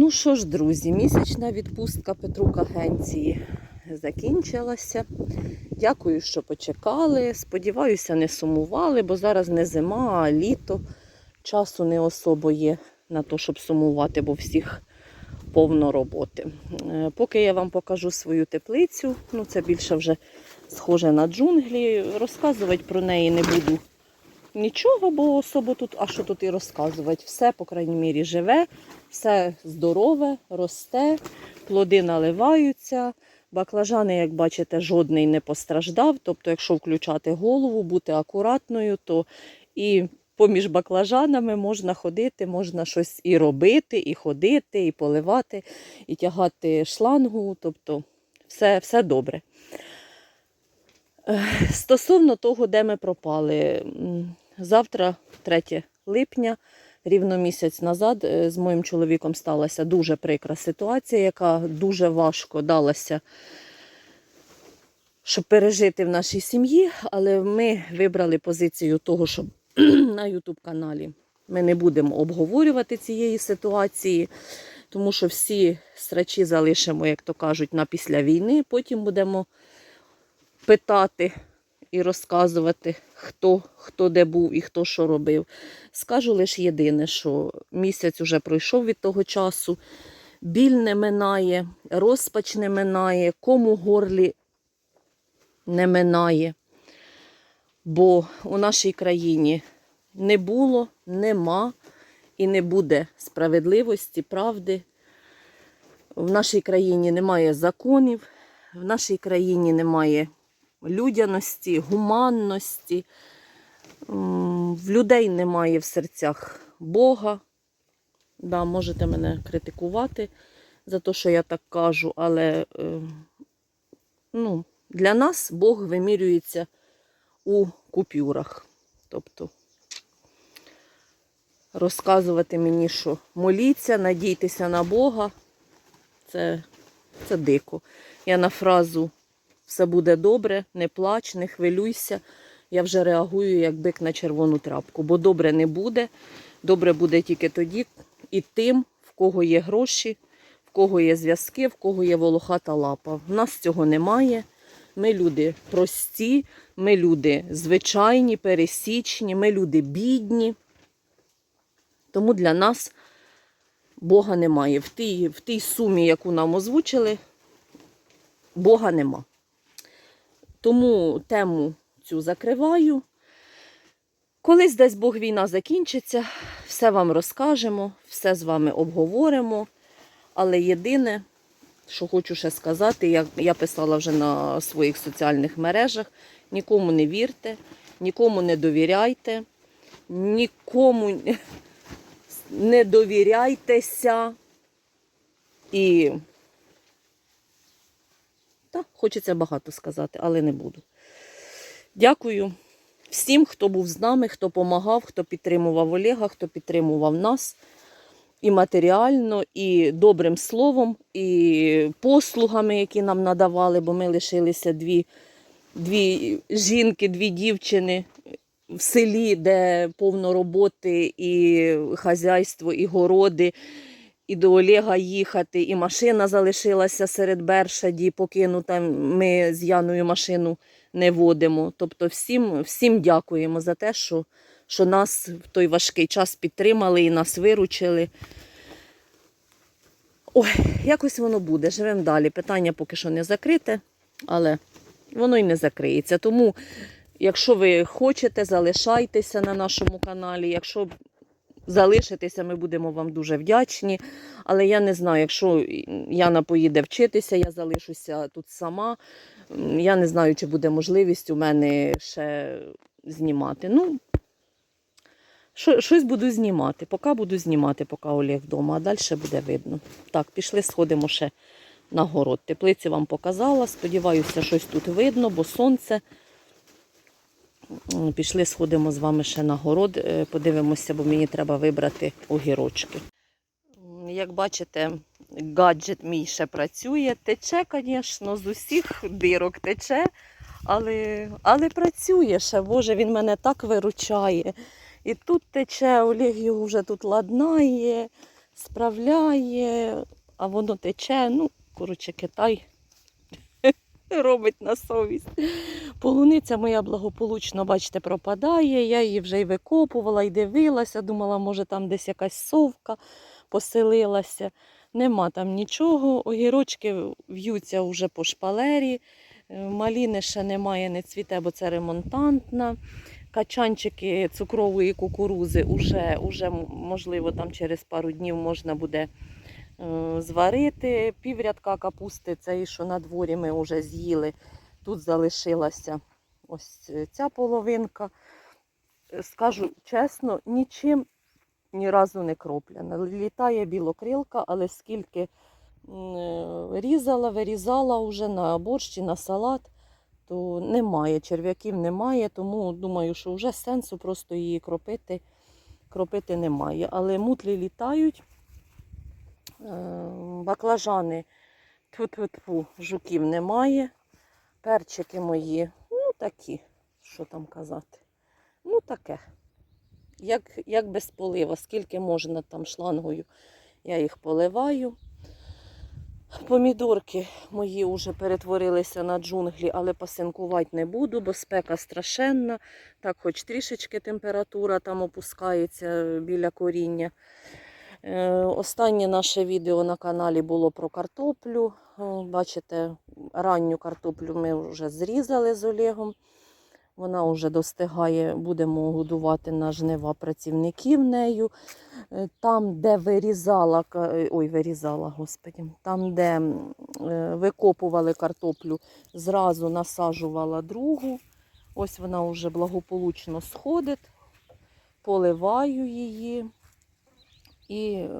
Ну що ж, друзі, місячна відпустка Петрук агенції закінчилася. Дякую, що почекали. Сподіваюся, не сумували, бо зараз не зима, а літо. Часу не особо є на те, щоб сумувати, бо всіх повно роботи. Е, Поки я вам покажу свою теплицю, ну це більше вже схоже на джунглі. Розказувати про неї не буду нічого, бо особо тут, а що тут і розказувати. Все, по крайній мірі, живе, все здорове, росте, плоди наливаються. Баклажани, як бачите, жодний не постраждав. Тобто, якщо включати голову, бути акуратною, то і поміж баклажанами можна ходити, можна щось і робити, і ходити, і поливати, і тягати шлангу. Тобто, все, все добре. Е, Стосовно того, де ми пропали, завтра, 3 липня, рівно місяць назад, е, з моїм чоловіком сталася дуже прикра ситуація, яка дуже важко далася, щоб пережити в нашій сім'ї. Але ми вибрали позицію того, щоб на Ютуб каналі ми не будемо обговорювати цієї ситуації, тому що всі страчі залишимо, як то кажуть, на після війни. Потім будемо питати і розказувати, хто, хто де був і хто що робив. Скажу лише єдине, що місяць уже пройшов від того часу, біль не минає, розпач не минає, кому горлі не минає. Бо у нашій країні не було, нема і не буде справедливості, правди. В нашій країні немає законів, в нашій країні немає людяності, гуманності. В людей немає в серцях Бога. Да, можете мене критикувати за те, що я так кажу, але е, ну, для нас Бог вимірюється у купюрах. Тобто розказувати мені, що моліться, надійтеся на Бога, це, це дико. Я на фразу все буде добре, не плач, не хвилюйся. Я вже реагую як бик на червону трапку, бо добре не буде. Добре буде тільки тоді і тим, в кого є гроші, в кого є зв'язки, в кого є волохата лапа. В нас цього немає. Ми люди прості, ми люди звичайні, пересічні, ми люди бідні. Тому для нас Бога немає. В тій, в тій сумі, яку нам озвучили, Бога нема. Тому тему цю закриваю. Колись десь Бог війна закінчиться, все вам розкажемо, все з вами обговоримо. Але єдине, що хочу ще сказати, я, я писала вже на своїх соціальних мережах: нікому не вірте, нікому не довіряйте, нікому не довіряйтеся. І так, хочеться багато сказати, але не буду. Дякую всім, хто був з нами, хто допомагав, хто підтримував Олега, хто підтримував нас і матеріально, і добрим словом, і послугами, які нам надавали, бо ми лишилися дві, дві жінки, дві дівчини в селі, де повно роботи, і хазяйство, і городи. І до Олега їхати, і машина залишилася серед Бершаді, покинута. Ми з Яною машину не водимо. Тобто всім, всім дякуємо за те, що, що нас в той важкий час підтримали і нас виручили. Ой, якось воно буде. Живемо далі. Питання поки що не закрите, але воно і не закриється. Тому, якщо ви хочете, залишайтеся на нашому каналі. Якщо залишитеся, ми будемо вам дуже вдячні. Але я не знаю, якщо Яна поїде вчитися, я залишуся тут сама. Я не знаю, чи буде можливість у мене ще знімати. Ну, щось буду знімати. Поки буду знімати, поки Олег вдома, а далі буде видно. Так, пішли, сходимо ще на город. Теплиці вам показала. Сподіваюся, щось тут видно, бо сонце. Пішли, сходимо з вами ще на город, е, подивимося, бо мені треба вибрати огірочки. Як бачите, гаджет мій ще працює. Тече, звісно, з усіх дирок тече, але, але працює ще. Боже, він мене так виручає. І тут тече, Олег його вже тут ладнає, справляє, а воно тече. Ну, коротше, Китай робить на совість. Полуниця моя благополучно, бачите, пропадає. Я її вже й викопувала, і дивилася, думала, може там десь якась совка поселилася. Нема там нічого. Огірочки в'ються вже по шпалері. Е, Маліни ще немає, не цвіте, бо це ремонтантна. Качанчики цукрової кукурузи уже можливо, там через пару днів можна буде зварити. Піврядка капусти, це і що на дворі ми вже з'їли. Тут залишилася ось е, ця половинка. Е, Скажу чесно, нічим ні разу не кроплена. Літає білокрилка, але скільки е, різала, вирізала вже на борщ і на салат, то немає, черв'яків немає, тому думаю, що вже сенсу просто її кропити, кропити немає. Але мутлі літають, е, баклажани, тьфу-тьфу-тьфу, жуків немає. Перчики мої, ну такі, що там казати. Ну таке. Як, як без полива, скільки можна там шлангою, я їх поливаю. Помідорки мої вже перетворилися на джунглі, але пасинкувати не буду, бо спека страшенна. Так, хоч трішечки температура там опускається біля коріння. Е, Останнє наше відео на каналі було про картоплю. Е, Бачите, ранню картоплю ми вже зрізали з Олегом. Вона вже достигає, будемо годувати на жнива працівників нею. Е, Там, де вирізала, ой, вирізала, господі, там, де викопували картоплю, зразу насаджувала другу. Ось вона вже благополучно сходить, поливаю її і е,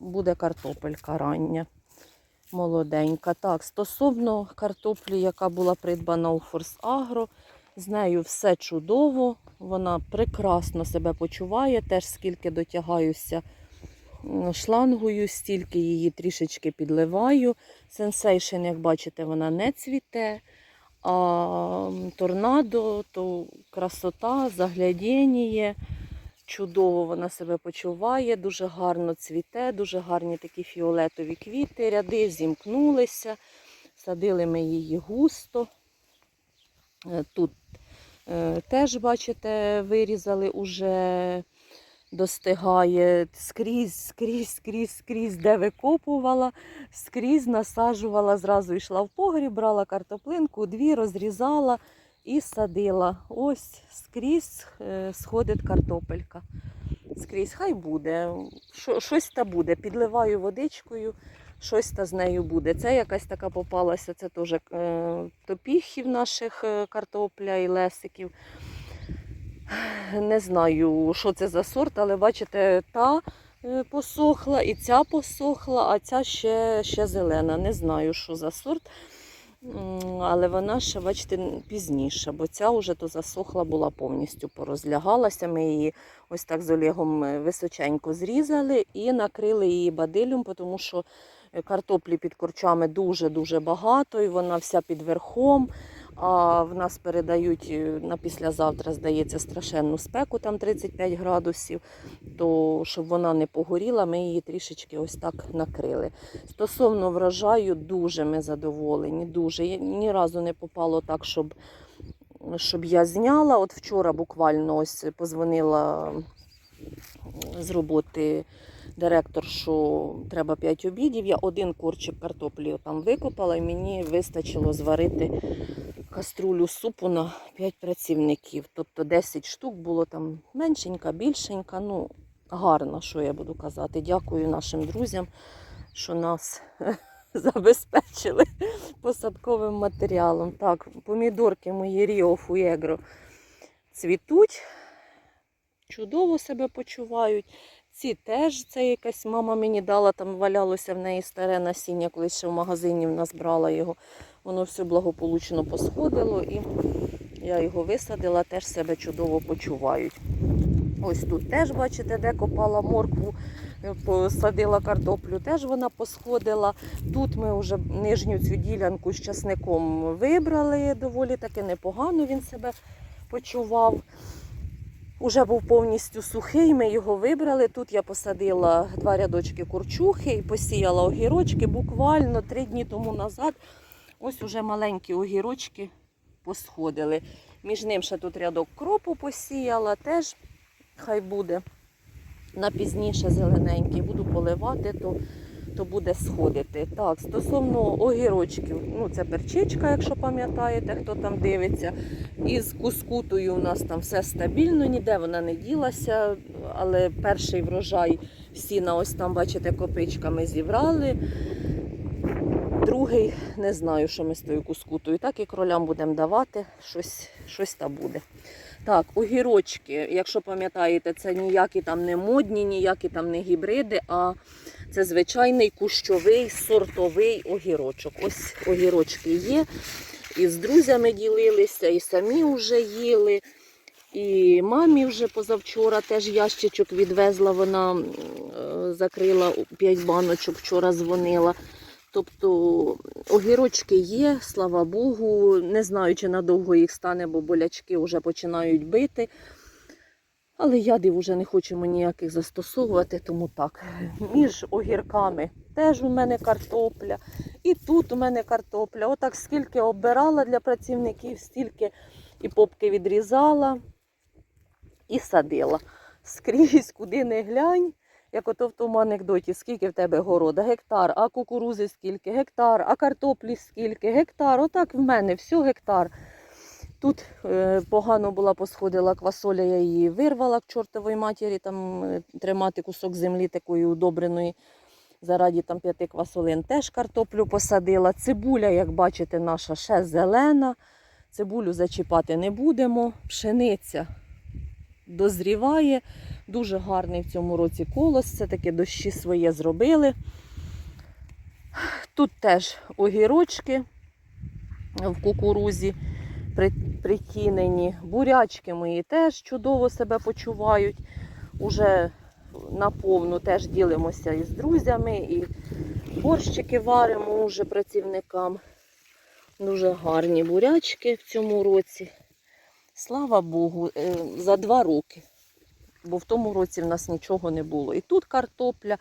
буде картопелька рання. Молоденька. Так, стосовно картоплі, яка була придбана у Форс Агро, з нею все чудово. Вона прекрасно себе почуває. Теж скільки дотягаюся шлангою, стільки її трішечки підливаю. Сенсейшн, як бачите, вона не цвіте. А торнадо то красота, заглядіння. Чудово вона себе почуває, дуже гарно цвіте, дуже гарні такі фіолетові квіти, ряди зімкнулися. Садили ми її густо. Е, Тут е, теж, бачите, вирізали уже достигає скрізь, скрізь, скрізь, скрізь, де викопувала, скрізь насаджувала, зразу йшла в погріб, брала картоплинку, дві розрізала і садила. Ось скрізь е, сходить картопелька. Скрізь, хай буде. Щось та буде. Підливаю водичкою, щось та з нею буде. Це якась така попалася, це теж е, топіхів наших е, картопля і лесиків. Не знаю, що це за сорт, але бачите, та посохла, і ця посохла, а ця ще, ще зелена. Не знаю, що за сорт. Але вона ще, бачите, пізніше, бо ця вже то засохла була повністю порозлягалася. Ми її ось так з Олегом е, височенько зрізали і накрили її бадилем, тому що е, картоплі під корчами дуже-дуже багато, і вона вся під верхом. А в нас передають е, на післязавтра, здається, страшенну спеку, там 35 градусів. То щоб вона не погоріла, ми її трішечки ось так накрили. Стосовно врожаю, дуже ми задоволені. Дуже. Я- Ні разу не попало так, щоб, щоб я зняла. От вчора буквально ось позвонила з роботи директор, що треба 5 обідів. Я один корчик картоплі там викопала, і мені вистачило зварити каструлю супу на 5 працівників. Тобто 10 штук було там меншенька, більшенька. Ну, гарно, що я буду казати. Дякую нашим друзям, що нас забезпечили посадковим матеріалом. Так, помідорки мої Ріо Фуєгро цвітуть, чудово себе почувають. Ці теж це якась мама мені дала, там валялося в неї старе насіння, колись ще в магазині в нас брала його. Воно все благополучно посходило і я його висадила, теж себе чудово почувають. Ось тут теж, бачите, де копала моркву, е, посадила картоплю, теж вона посходила. Тут ми вже нижню цю ділянку з часником вибрали, доволі таки непогано він себе почував. Уже був повністю сухий, ми його вибрали. Тут я посадила два рядочки курчухи і посіяла огірочки буквально три дні тому назад. Ось уже маленькі огірочки посходили. Між ним ще тут рядок кропу посіяла, теж хай буде на пізніше зелененький. Буду поливати, то, то буде сходити. Так, стосовно огірочків, ну це перчичка, якщо пам'ятаєте, хто там дивиться. Із кускутою у нас там все стабільно, ніде вона не ділася, але перший врожай всі на ось там, бачите, копичками зібрали. Другий не знаю, що ми з тою кускутою. Так і кролям будемо давати, щось, щось там буде. Так, огірочки, якщо пам'ятаєте, це ніякі там не модні, ніякі там не гібриди, а це звичайний кущовий сортовий огірочок. Ось огірочки є. І з друзями ділилися, і самі вже їли. І мамі вже позавчора теж ящичок відвезла, вона закрила 5 баночок, вчора дзвонила. Тобто огірочки є, слава Богу. Не знаю, чи надовго їх стане, бо болячки вже починають бити. Але ядів вже не хочемо ніяких застосовувати, тому так. Між огірками теж у мене картопля. І тут у мене картопля. Отак скільки обирала для працівників, стільки і попки відрізала і садила. Скрізь, куди не глянь. Як ото в тому анекдоті, скільки в тебе города? Гектар, а кукурузи скільки? Гектар, а картоплі скільки? Гектар. Отак в мене все гектар. Тут е, погано була посходила квасоля, я її вирвала к чортовій матері, там е, тримати кусок землі такої удобреної. Зараді там п'яти квасолин теж картоплю посадила. Цибуля, як бачите, наша ще зелена. Цибулю зачіпати не будемо. Пшениця дозріває. Дуже гарний в цьому році колос. Це таки дощі своє зробили. Тут теж огірочки в кукурузі притінені. Бурячки мої теж чудово себе почувають. Уже наповну теж ділимося із друзями, і борщики варимо уже працівникам. Дуже гарні бурячки в цьому році. Слава Богу, е, за два роки. Бо в тому році в нас нічого не було. І тут картопля,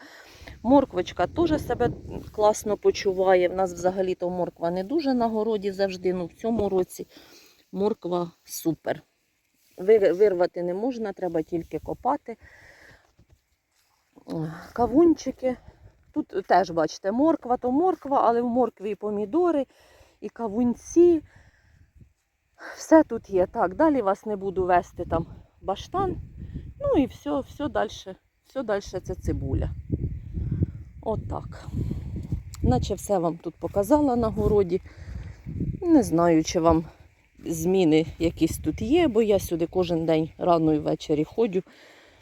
морквочка теж себе класно почуває. В нас взагалі-то морква не дуже на городі завжди. Ну в цьому році морква супер. Вирвати не можна, треба тільки копати. Кавунчики. Тут теж, бачите, морква то морква, але в моркві і помідори, і кавунці. Все тут є. Так, далі вас не буду вести там баштан. Ну і все, все далі, все далі це цибуля. Отак. Наче все вам тут показала на городі. Не знаю, чи вам зміни якісь тут є, бо я сюди кожен день рано і ввечері ходжу,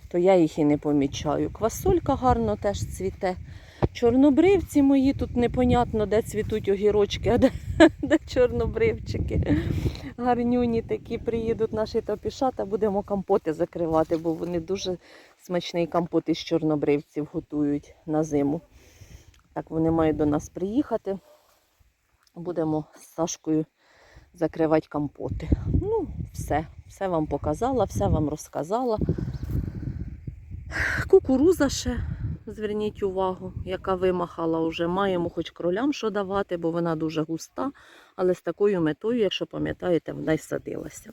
то я їх і не помічаю. Квасолька гарно теж цвіте. Чорнобривці мої тут непонятно, де цвітуть огірочки, а де, де чорнобривчики. Гарнюні такі приїдуть наші топішата, будемо компоти закривати, бо вони дуже смачний компот із чорнобривців готують на зиму. Так вони мають до нас приїхати. Будемо з Сашкою закривати компоти. Ну, все, все вам показала, все вам розказала. Кукуруза ще, зверніть увагу, яка вимахала вже. Маємо хоч кролям що давати, бо вона дуже густа, але з такою метою, якщо пам'ятаєте, вона й садилася.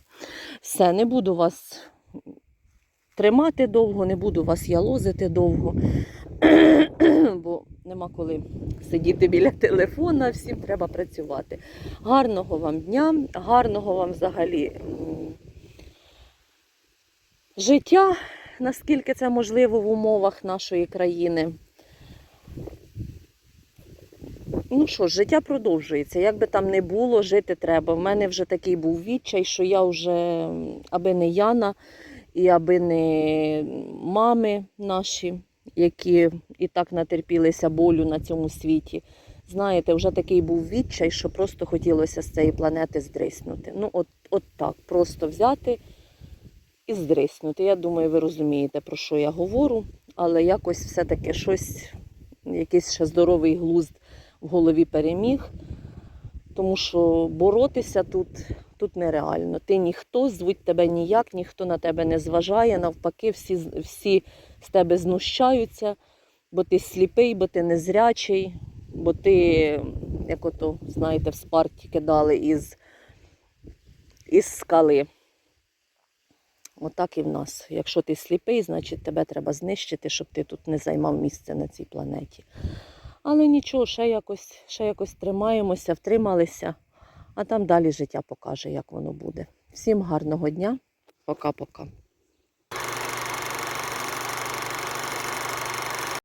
Все, не буду вас тримати довго, не буду вас ялозити довго, бо нема коли сидіти біля телефона, всім треба працювати. Гарного вам дня, гарного вам взагалі життя, наскільки це можливо в умовах нашої країни. Ну що життя продовжується. Як би там не було, жити треба. В мене вже такий був відчай, що я вже, аби не Яна, і аби не мами наші, які і так натерпілися болю на цьому світі. Знаєте, вже такий був відчай, що просто хотілося з цієї планети здриснути. Ну, от, от так, просто взяти і здриснути. Я думаю, ви розумієте, про що я говорю, але якось все-таки щось, якийсь ще здоровий глузд в голові переміг. Тому що боротися тут тут нереально. Ти ніхто, звуть тебе ніяк, ніхто на тебе не зважає. Навпаки, всі, всі з тебе знущаються, бо ти сліпий, бо ти незрячий, бо ти, як ото, знаєте, в спарті кидали із, із скали. Отак і в нас. Якщо ти сліпий, значить тебе треба знищити, щоб ти тут не займав місце на цій планеті. Але нічого, ще якось, ще якось тримаємося, втрималися, а там далі життя покаже, як воно буде. Всім гарного дня. Пока-пока.